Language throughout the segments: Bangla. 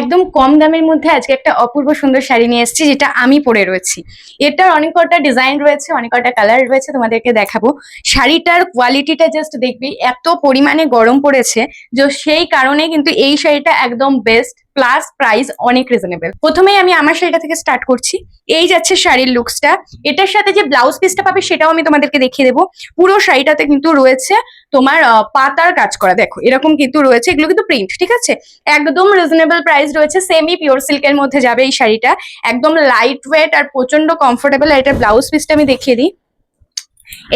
একদম কম দামের মধ্যে আজকে একটা অপূর্ব সুন্দর শাড়ি নিয়ে এসেছি, যেটা আমি পরে রয়েছি। এটার অনেক কটা ডিজাইন রয়েছে, অনেক কটা কালার রয়েছে, তোমাদেরকে দেখাবো। শাড়িটার কোয়ালিটিটা জাস্ট দেখবি, এত পরিমাণে গরম পড়েছে যে সেই কারণে কিন্তু এই শাড়িটা একদম বেস্ট প্লাস প্রাইস অনেক রিজনেবল প্রথমেই আমি আমার শাড়িটা থেকে স্টার্ট করছি। এই যাচ্ছে শাড়ির লুকসটা এটার সাথে যে ব্লাউজ পিসটা পাবে সেটাও আমি তোমাদেরকে দেখিয়ে দেবো। পুরো শাড়িটাতে কিন্তু রয়েছে তোমার পাতার কাজ করা। দেখো, এরকম কিন্তু রয়েছে। এগুলো কিন্তু প্রিন্ট ঠিক আছে? একদম রিজনেবল প্রাইস রয়েছে। সেমি পিওর সিল্কের মধ্যে যাবে এই শাড়িটা। একদম লাইট ওয়েট আর প্রচণ্ড কমফোর্টেবল আর এটার ব্লাউজ পিসটা আমি দেখিয়ে দিই।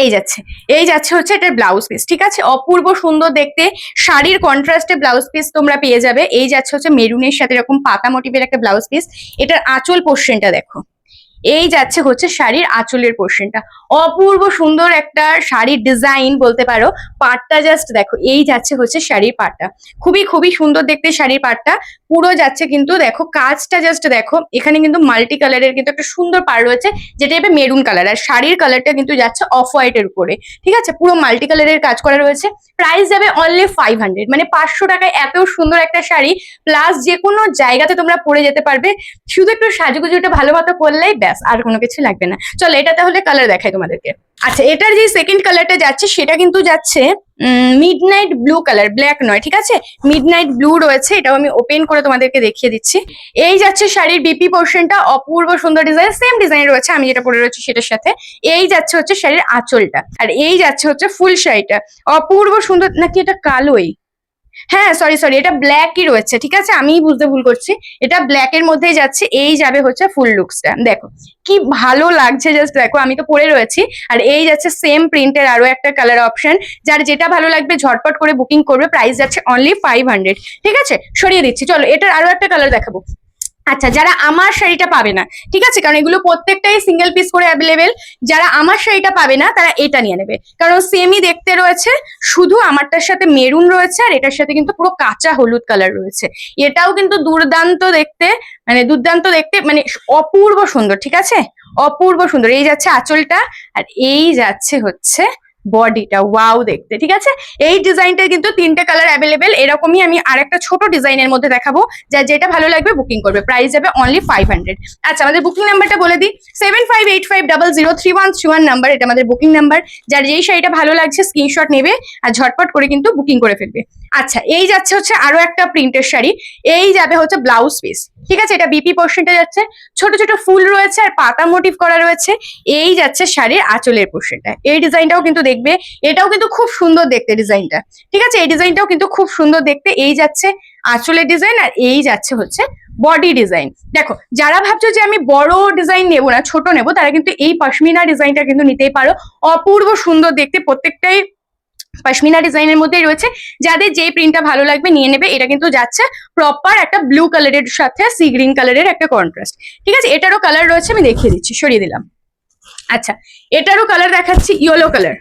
এই যাচ্ছে এই যাচ্ছে হচ্ছে এটার ব্লাউজ পিস ঠিক আছে? অপূর্ব সুন্দর দেখতে, শাড়ির কন্ট্রাস্টে ব্লাউজ পিস তোমরা পেয়ে যাবে। এই যাচ্ছে হচ্ছে মেরুনের সাথে এরকম পাতা মোটিভের একটা ব্লাউজ পিস এটার আঁচল পোর্শনটা দেখো। এই যাচ্ছে হচ্ছে শাড়ির আঁচলের পোর্শনটা অপূর্ব সুন্দর একটা শাড়ির ডিজাইন বলতে পারো। পাটটা জাস্ট দেখো, এই যাচ্ছে হচ্ছে শাড়ির পাটটা। খুবই খুবই সুন্দর দেখতে শাড়ির পাটটা। পুরো যাচ্ছে কিন্তু দেখো, কাজটা জাস্ট দেখো, এখানে কিন্তু মাল্টি কালারের কিন্তু একটা সুন্দর পার রয়েছে, যেটা এবার মেরুন কালার আর শাড়ির কালারটা কিন্তু যাচ্ছে অফ হোয়াইটের উপরে। ঠিক আছে? পুরো মাল্টি কালারের কাজ করা রয়েছে। প্রাইস যাবে অনলি ফাইভ হান্ড্রেড মানে পাঁচশো টাকায় এত সুন্দর একটা শাড়ি প্লাস যে কোনো জায়গাতে তোমরা পরে যেতে পারবে। শুধু একটু সাজুগুজুটা ভালো মতো করলেই ব্যাস। আর কোনো কিছু লাগবে না। চলো, এটা তাহলে কালার দেখাই তোমাদেরকে। আচ্ছা এটার যে সেকেন্ড কালারটা যাচ্ছে, সেটা কিন্তু যাচ্ছে midnight blue colour black নয়, ঠিক আছে? মিড নাইট ব্লু রয়েছে, এটাও আমি ওপেন করে তোমাদেরকে দেখিয়ে দিচ্ছি। এই যাচ্ছে শাড়ির বিপি পোর্শনটা অপূর্ব সুন্দর ডিজাইন সেম ডিজাইন রয়েছে, আমি যেটা পরে রয়েছি সেটার সাথে। এই যাচ্ছে হচ্ছে শাড়ির আঁচলটা, আর এই যাচ্ছে হচ্ছে ফুল শাড়িটা। অপূর্ব সুন্দর, নাকি এটা কালোই? হ্যাঁ সরি সরি এটা ব্ল্যাকই রয়েছে, ঠিক আছে? আমি বুঝতে ভুল করছি। এটা ব্ল্যাক এর মধ্যেই যাচ্ছে, এই যাবে হচ্ছে ফুল লুকসটা দেখো, কি ভালো লাগছে জাস্ট দেখো, আমি তো পরে রয়েছি, আর এই যাচ্ছে সেম প্রিন্টের আরও একটা কালার অপশন যার যেটা ভালো লাগবে ঝটপট করে বুকিং করবে প্রাইস যাচ্ছে অনলি ফাইভ হান্ড্রেড ঠিক আছে? সরিয়ে দিচ্ছি, চলো, এটার আরও একটা কালার দেখাবো। আচ্ছা যারা আমার শাড়িটা পাবে না, ঠিক আছে? কারণ এগুলো প্রত্যেকটাই সিঙ্গেল পিস করে অ্যাভেলেবেল যারা আমার শাড়িটা পাবে না, তারা এটা নিয়ে নেবে। কারণ সেমই দেখতে রয়েছে, শুধু আমারটার সাথে মেরুন রয়েছে, আর এটার সাথে কিন্তু পুরো কাঁচা হলুদ কালার রয়েছে। এটাও কিন্তু দুর্দান্ত দেখতে মানে দুর্দান্ত দেখতে মানে অপূর্ব সুন্দর, ঠিক আছে? অপূর্ব সুন্দর। এই যাচ্ছে আঁচলটা, আর এই যাচ্ছে হচ্ছে বডিটা ওয়াও দেখতে, ঠিক আছে? এই ডিজাইনটা কিন্তু তিনটে কালার অ্যাভেলেবেল এরকমই আমি আরেকটা ছোট ডিজাইনের মধ্যে দেখাবো, যা যেটা ভালো লাগবে বুকিং করবে প্রাইস যাবে অনলি ফাইভ হান্ড্রেড আচ্ছা আমাদের বুকিং নাম্বারটা বলে দিই seven five eight five double zero three one three one number এটা আমাদের বুকিং নাম্বার যার যেই শাড়িটা ভালো লাগছে স্ক্রিনশট নেবে আর ঝটপট করে কিন্তু বুকিং করে ফেলবে। আচ্ছা এই যাচ্ছে হচ্ছে আরও একটা প্রিন্টের শাড়ি, এই যাবে হচ্ছে ব্লাউজ পিস ঠিক আছে? এটা বিপি পোর্শনটা যাচ্ছে, ছোট ছোট ফুল রয়েছে আর পাতা মোটিভ করা রয়েছে, এই যাচ্ছে শাড়ির আঁচলের পোর্শনটা এই ডিজাইনটাও কিন্তু দেখবে, এটাও কিন্তু খুব সুন্দর দেখতে ডিজাইনটা। ঠিক আছে? এই ডিজাইনটাও কিন্তু খুব সুন্দর দেখতে। এই যাচ্ছে আঁচলের ডিজাইন আর এই যাচ্ছে হচ্ছে বডি ডিজাইন। দেখো, যারা ভাবছ যে আমি বড় ডিজাইন নেব না, ছোট নেব, তারা কিন্তু এই পশমিনা ডিজাইনটা কিন্তু নিতেই পারো। অপূর্ব সুন্দর দেখতে, প্রত্যেকটাই পশমিনা ডিজাইনের মধ্যেই রয়েছে। যাদের যে প্রিন্টটা ভালো লাগবে নিয়ে নেবে। এটা কিন্তু যাচ্ছে প্রপার একটা ব্লু কালারের সাথে সি গ্রিন কালারের একটা কন্ট্রাস্ট ঠিক আছে? এটারও কালার রয়েছে, আমি দেখিয়ে দিচ্ছি, সরিয়ে দিলাম। আচ্ছা এটারও কালার দেখাচ্ছি ইয়েলো কালার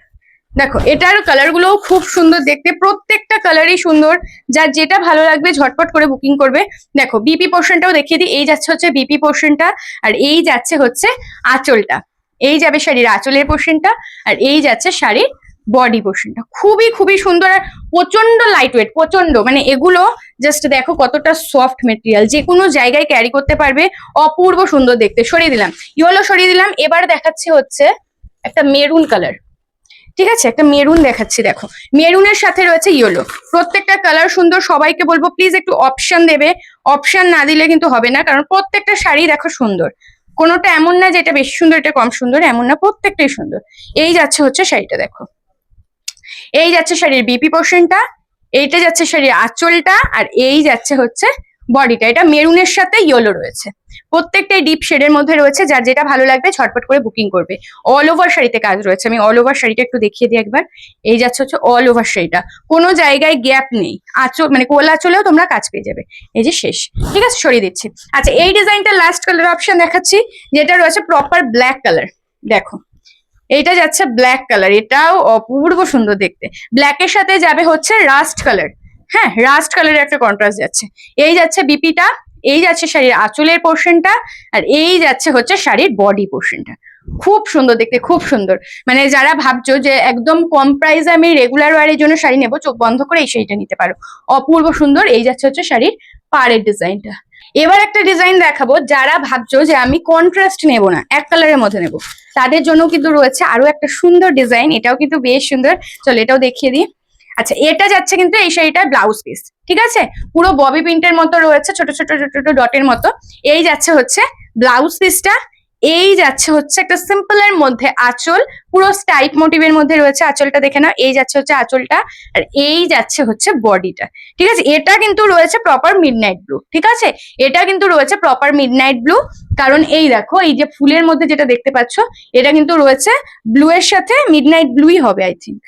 দেখো, এটার কালারগুলো খুব সুন্দর দেখতে। প্রত্যেকটা কালারই সুন্দর। যার যেটা ভালো লাগবে ঝটপট করে বুকিং করবে। দেখো বিপি পোর্শনটাও দেখিয়ে দিই। এই যাচ্ছে হচ্ছে বিপি পোর্শনটা আর এই যাচ্ছে হচ্ছে আঁচলটা। এই যাবে শাড়ির আঁচলের পোর্শনটা আর এই যাচ্ছে শাড়ির বডি পোর্শনটা খুবই খুবই সুন্দর আর প্রচণ্ড লাইট ওয়েট প্রচণ্ড মানে এগুলো জাস্ট দেখো কতটা সফট মেটেরিয়াল যে কোনো জায়গায় ক্যারি করতে পারবে। অপূর্ব সুন্দর দেখতে। সরিয়ে দিলাম। ইয়েলো সরিয়ে দিলাম। এবার দেখাচ্ছি হচ্ছে একটা মেরুন কালার ঠিক আছে? একটা মেরুন দেখাচ্ছি, দেখো। মেরুনের সাথে রয়েছে ইয়েলো প্রত্যেকটা কালার সুন্দর, সবাইকে বলব প্লিজ একটু অপশন দেবে। অপশন না দিলে কিন্তু হবে না, কারণ প্রত্যেকটা শাড়ি দেখো সুন্দর। কোনোটা এমন না যে এটা বেশি সুন্দর, এটা কম সুন্দর, এমন না, প্রত্যেকটাই সুন্দর। এই যাচ্ছে হচ্ছে শাড়িটা, দেখো। এই যাচ্ছে শাড়ির বিপি পোর্শনটা এইটা যাচ্ছে শাড়ির আঁচলটা, আর এই যাচ্ছে হচ্ছে বডিটা। এটা মেরুনের সাথে ইয়েলো রয়েছে। প্রত্যেকটাই ডিপ শেডের মধ্যে রয়েছে, যার যেটা ভালো লাগবে ঝটপট করে বুকিং করবে। অল ওভার শাড়িতে কাজ রয়েছে। আমি অল ওভার শাড়িটা একটু দেখিয়ে দিই একবার। এই যাচ্ছে হচ্ছে অল ওভার শাড়িটা। কোনো জায়গায় গ্যাপ নেই। আঁচল মানে কোলা চলেও তোমরা কাজ পেয়ে যাবে। এই যে শেষ। ঠিক আছে, সরিয়ে দিচ্ছি। আচ্ছা এই ডিজাইনটা লাস্ট কালার অপশন দেখাচ্ছি, যেটা রয়েছে প্রপার ব্ল্যাক কালার দেখো, এইটা যাচ্ছে ব্ল্যাক কালার এটাও অপূর্ব সুন্দর দেখতে। ব্ল্যাকের সাথে যাবে হচ্ছে রাস্ট কালার হ্যাঁ রাস্ট কালারের একটা কন্ট্রাস্ট যাচ্ছে। এই যাচ্ছে বিপিটা, এই যাচ্ছে শাড়ির আঁচলের পোর্শনটা আর এই যাচ্ছে হচ্ছে শাড়ির বডি পোর্শনটা খুব সুন্দর দেখতে, খুব সুন্দর। মানে যারা ভাবছ যে একদম কম প্রাইসে আমি রেগুলার ওয়ারের জন্য শাড়ি নেব, চোখ বন্ধ করে এই শাড়িটা নিতে পারো। অপূর্ব সুন্দর, এই যাচ্ছে হচ্ছে শাড়ির পাড়ের ডিজাইনটা এবার একটা ডিজাইন দেখাবো, যারা ভাবছ যে আমি কন্ট্রাস্ট নেব না, এক কালারের মধ্যে নেব। তাদের জন্য কিন্তু রয়েছে আরও একটা সুন্দর ডিজাইন এটাও কিন্তু বেশ সুন্দর। চলো এটাও দেখিয়ে দিই। আচ্ছা এটা যাচ্ছে কিন্তু এই শাড়িটা ব্লাউজ পিস ঠিক আছে? পুরো ববি প্রিন্টের মতো রয়েছে, ছোট ছোট ছোট ছোট ডটের মতো। এই যাচ্ছে হচ্ছে ব্লাউজ পিসটা এই যাচ্ছে হচ্ছে একটা সিম্পল এর মধ্যে আঁচল, পুরো স্টাইপ মোটিভের মধ্যে রয়েছে আঁচলটা, দেখে নাও, এই যাচ্ছে হচ্ছে আঁচলটা, আর এই যাচ্ছে হচ্ছে বডিটা ঠিক আছে? এটা কিন্তু রয়েছে প্রপার মিডনাইট ব্লু ঠিক আছে? এটা কিন্তু রয়েছে প্রপার মিডনাইট ব্লু কারণ এই দেখো, এই যে ফুলের মধ্যে যেটা দেখতে পাচ্ছ, এটা কিন্তু রয়েছে ব্লু এর সাথে মিডনাইট ব্লুই হবে আই থিঙ্ক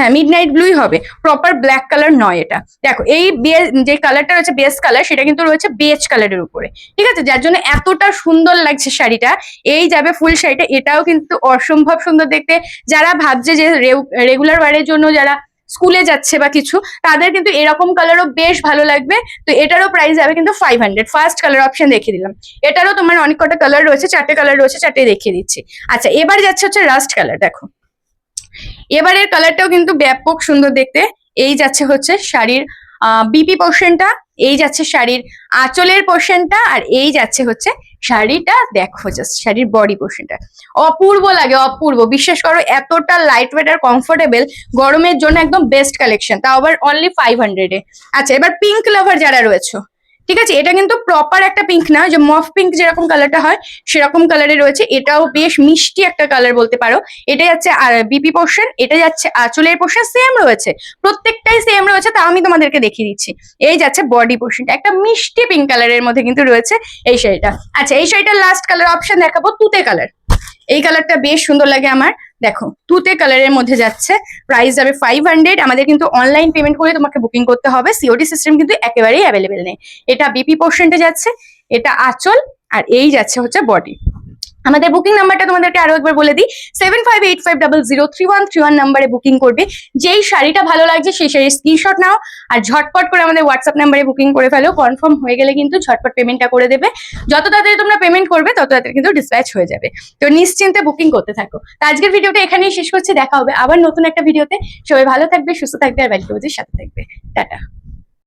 হ্যাঁ মিডনাইট ব্লুই হবে। প্রপার ব্ল্যাক কালার নয় এটা। দেখো, এই যে কালারটা রয়েছে বেস কালার সেটা কিন্তু রয়েছে বেজ কালারের উপরে। ঠিক আছে? যার জন্য এতটা সুন্দর লাগছে শাড়িটা, এই যাবে ফুল শাড়িটা, এটাও কিন্তু অসম্ভব সুন্দর দেখতে। যারা ভাবছে যে রেগুলার ওয়ারের জন্য যারা স্কুলে যাচ্ছে বা কিছু, তাদের কিন্তু এরকম কালারও বেশ ভালো লাগবে। তো এটারও প্রাইস যাবে কিন্তু five hundred first colour option দেখিয়ে দিলাম। এটারও তোমার অনেক কটা কালার রয়েছে, চারটে কালার রয়েছে চারটে দেখিয়ে দিচ্ছি। আচ্ছা এবার যাচ্ছে হচ্ছে রাস্ট কালার দেখো। এবারের কালারটাও কিন্তু ব্যাপক সুন্দর দেখতে। এই যাচ্ছে হচ্ছে শাড়ির বিপি পোর্শনটা এই যাচ্ছে শাড়ির আঁচলের পোর্শনটা আর এই যাচ্ছে হচ্ছে শাড়িটা, দেখো জাস্ট শাড়ির বডি পোর্শনটা অপূর্ব লাগে, অপূর্ব। বিশ্বাস করো, এতটা লাইট ওয়েট আর কমফোর্টেবল গরমের জন্য একদম বেস্ট কালেকশন তাও আবার অনলি ফাইভ হান্ড্রেডে আচ্ছা এবার পিঙ্ক লাভার যারা রয়েছে ঠিক আছে? এটা কিন্তু প্রপার একটা পিঙ্ক না, যে মফ পিঙ্ক যেরকম কালারটা হয়, সেরকম কালারে রয়েছে। এটাও বেশ মিষ্টি একটা কালার বলতে পারো। এটা যাচ্ছে বিপি পোর্শন এটা যাচ্ছে আঁচলের পোর্শন সেম রয়েছে। প্রত্যেকটাই সেম রয়েছে, তা আমি তোমাদেরকে দেখিয়ে দিচ্ছি। এই যাচ্ছে বডি পোর্শনটা একটা মিষ্টি পিঙ্ক কালারের মধ্যে কিন্তু রয়েছে এই শাড়িটা। আচ্ছা এই শাড়িটার লাস্ট কালার অপশন দেখাবো, তুতে কালার এই কালারটা বেশ সুন্দর লাগে আমার। দেখো তুতে কালারের মধ্যে যাচ্ছে প্রাইস যাবে ফাইভ হান্ড্রেড আমাদের কিন্তু অনলাইন পেমেন্ট করে তোমাকে বুকিং করতে হবে সিওডি সিস্টেম কিন্তু একেবারেই অ্যাভেলেবেল নেই। এটা বিপি পোর্শনটা যাচ্ছে, এটা আঁচল, আর এই যাচ্ছে হচ্ছে বডি আমাদের বুকিং নাম্বারটা তোমাদেরকে আরও একবার বলে দিই seven five eight five double zero three one three one নাম্বারে বুকিং করবে। যেই শাড়িটা ভালো লাগছে সেই শাড়ির স্ক্রিনশট নাও আর ঝটপট করে আমাদের হোয়াটসঅ্যাপ নাম্বারে বুকিং করে ফেলো। কনফার্ম হয়ে গেলে কিন্তু ঝটপট পেমেন্টটা করে দেবে। যত তাড়াতাড়ি তোমরা পেমেন্ট করবে, তত তাড়াতাড়ি কিন্তু ডিসপ্যাচ হয়ে যাবে। তো নিশ্চিন্তে বুকিং করতে থাকো। তো আজকের ভিডিওটা এখানেই শেষ করছি। দেখা হবে আবার নতুন একটা ভিডিওতে সবাই ভালো থাকবে, সুস্থ থাকবে আর বাড়িতে সাথে থাকবে। টাটা।